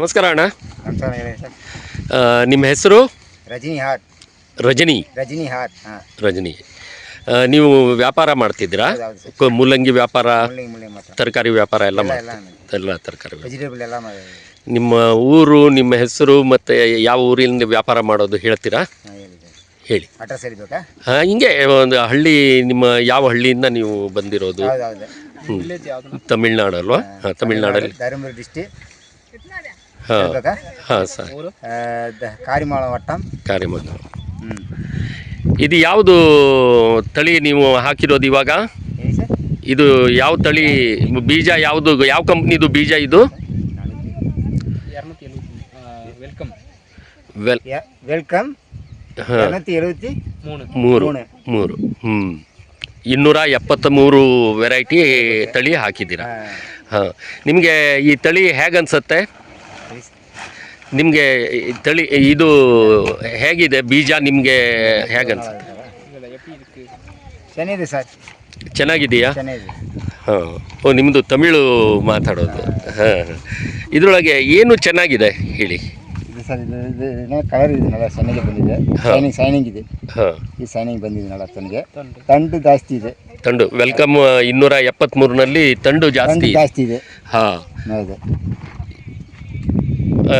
ನಮಸ್ಕಾರ ಅಣ್ಣ. ನಮಸ್ಕಾರ ಹೇಳಿ ಸರ್. ನಿಮ್ಮ ಹೆಸರು? ರಜನಿ ಹಾಟ್. ರಜನಿ. ರಜನಿ ಹಾಟ್ ಹಾಂ. ರಜನಿ. ಆ, ನೀವು ವ್ಯಾಪಾರ ಮಾಡ್ತಿದ್ದೀರಾ? ಹೌದು ಹೌದು ಸರ್. ಕ- ಮೂಲಂಗಿ ವ್ಯಾಪಾರ ಮುಳ್ಳಿಂಗ್ ಮುಳ್ಳಿಂಗ್ ಮಾತ್ರ. ತರಕಾರಿ ವ್ಯಾಪಾರ ಎಲ್ಲ ಎಲ್ಲ ಎಲ್ಲ ಎಲ್ಲ ತರಕಾರಿ ವ್ಯಾಪಾರ. ವೆಜಿಟೇಬಲ್ ಎಲ್ಲ ಮಾಡಿದ್ದೀವಿ ನಿಮ್ಮ ಊರು ನಿಮ್ಮ ಹೆಸರು ಮತ್ತು ಯಾವ ಊರಿಂದ ವ್ಯಾಪಾರ ಮಾಡೋದು ಹೇಳ್ತೀರಾ? ಹಾಂ ಹೇಳಿ ಸರ್. ಹೇಳಿ. ಅಡ್ರೆಸ್ ಹೇಳ್ಬೇಕಾ? ಹಾಂ ಹಿಂಗೆ ಒಂದು ಹಳ್ಳಿ ನಿಮ್ಮ ಯಾವ ಹಳ್ಳಿಯಿಂದ ನೀವು ಬಂದಿರೋದು? ಹೌದು ಹೌದು. ತಮಿಳ್ನಾಡು ಅಲ್ವಾ? ಹಾಂ ತಮಿಳ್ನಾಡಲ್ಲಿ. ಧರ್ಮಪುರಿ ಡಿಸ್ಟಿಕ್ ಹೇಳ್ಬೇಕಾ ಹಾಂ ಸರ್ ಆ, ದ- ಕಾರಿಮಾಳ ವಟ್ಟಂ ಕಾರ್ಯಮಗ ಹ್ಞೂ ಇದು ಯಾವುದು ತಳಿ ನೀವು ಹಾಕಿರೋದು ಇವಾಗ ಹೇಳಿ ಸರ್ ಇದು ಯಾವ ತಳಿ ಬೀಜ ಯಾವುದು ಯಾವ ಕಂಪ್ನಿದು ಬೀಜ ಇದು வெல்கம் ವೆಲ್ ಯ- ವೆಲ್ಕಮ್ ಹಾಂ இரநூத்தி எழுபத்தி மூணு ಮೂರು ಮೂರು. ಮೂರು ಹ್ಞೂ ಇನ್ನೂರ ಎಪ್ಪತ್ತ ಮೂರು ವೆರೈಟಿ ತಳಿ ಹಾಕಿದ್ದೀರಾ ಹಾಂ ನಿಮಗೆ ಈ ತಳಿ ಹೇಗೆ ಅನ್ಸುತ್ತೆ ನಿಮಗೆ ತಳಿ ಇದು ಹೇಗಿದೆ ಬೀಜ ನಿಮಗೆ ಹೇಗಂತ ಚೆನ್ನಾಗಿದೆ ಸರ್. ಚೆನ್ನಾಗಿದೆಯಾ ಚೆನ್ನಾಗಿದೆ. ಹಾಂ. ಓ ನಿಮ್ಮದು ತಮಿಳು ಮಾತಾಡೋದು. ಹಾಂ. ಇದರೊಳಗೆ ಏನು ಚೆನ್ನಾಗಿದೆ ಹೇಳಿ? ಇದು ಸರ್ ಇದು ಇದು ಕಲರ್ ಇದೆ ನೋಡ ಚೆನ್ನಾಗಿ ಬಂದಿದೆ. ಸೈನಿಂಗ್ ಶೈನಿಂಗ್ ಶೈನಿಂಗ್ ಇದೆ. ಹಾಂ. ಈ ಸೈನಿಂಗ್ ಬಂದಿದೆ ನೋಡ ತನಗೆ. ತಂಡು. ಜಾಸ್ತಿ ಇದೆ. ತಂಡು ವೆಲ್ಕಮ್ ಇನ್ನೂರ ಎಪ್ಪತ್ತ್ಮೂರನಲ್ಲಿ ತಂಡು ಜಾಸ್ತಿ ತಂಡು ಜಾಸ್ತಿ ಇದೆ. ಹಾಂ. ಹೌದು.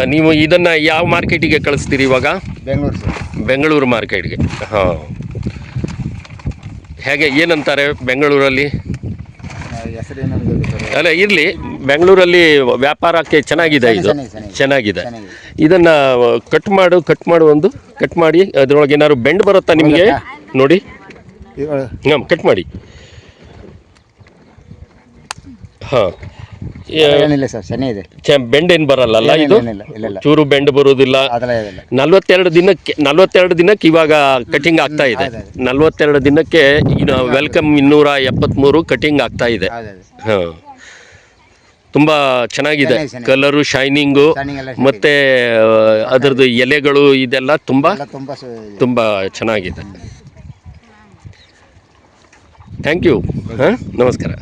ನೀವು ಇದನ್ನು ಯಾವ ಮಾರ್ಕೆಟಿಗೆ ಕಳಿಸ್ತೀರಿ ಇವಾಗ? ಬೆಂಗಳೂರು ಬೆಂಗಳೂರು ಮಾರ್ಕೆಟ್ಗೆ. ಹಾಂ. ಹೇಗೆ ಏನಂತಾರೆ ಬೆಂಗಳೂರಲ್ಲಿ? ಅಲ್ಲ ಇರಲಿ. ಬೆಂಗಳೂರಲ್ಲಿ ವ್ಯಾಪಾರಕ್ಕೆ ಚೆನ್ನಾಗಿದೆ ಇದು. ಚೆನ್ನಾಗಿದೆ. ಇದನ್ನು ಕಟ್ ಮಾಡು ಕಟ್ ಮಾಡು ಒಂದು. ಕಟ್ ಮಾಡಿ ಅದರೊಳಗೆ ಏನಾದ್ರು ಬೆಂಡ್ ಬರುತ್ತಾ ನಿಮಗೆ? ನೋಡಿ. ಹಾಂ ಕಟ್ ಮಾಡಿ. ಹಾಂ. ಏನಿಲ್ಲ ಸರ್ ಬೆಂಡ್ ಏನು ಬರಲ್ಲ ಅಲ್ಲ ಇದು? ಏನಿಲ್ಲ ಇಲ್ಲ ಇಲ್ಲ. ಚೂರು ಬೆಂಡ್ ಅದೆಲ್ಲ ಇದಿಲ್ಲ ನಲ್ವತ್ತೆರಡು ದಿನಕ್ಕೆ ನಲ್ವತ್ತೆರಡು ದಿನಕ್ಕೆ ಇವಾಗ ಕಟಿಂಗ್ ಆಗ್ತಾ ಇದೆ. ನಲ್ವತ್ತೆರಡು ದಿನಕ್ಕೆ ಇನ್ನು ವೆಲ್ಕಮ್ ಇನ್ನೂರ ಎಪ್ಪತ್ತ್ಮೂರು ಕಟಿಂಗ್ ಆಗ್ತಾ ಇದೆ. ತುಂಬಾ ಹಾಂ. ತುಂಬ ಚೆನ್ನಾಗಿದೆ. ಚೆನ್ನಾಗಿದೆ, ಚೆನ್ನಾಗಿದೆ. ಕಲರು ಶೈನಿಂಗು Shining ಎಲ್ಲ ಮತ್ತು ಅದರದ್ದು ಎಲೆಗಳು ಇದೆಲ್ಲ ತುಂಬ ತುಂಬಾ ತುಂಬ ಸು- ತುಂಬ ಚೆನ್ನಾಗಿದೆ. ಥ್ಯಾಂಕ್ ಯು ಹಾಂ ನಮಸ್ಕಾರ.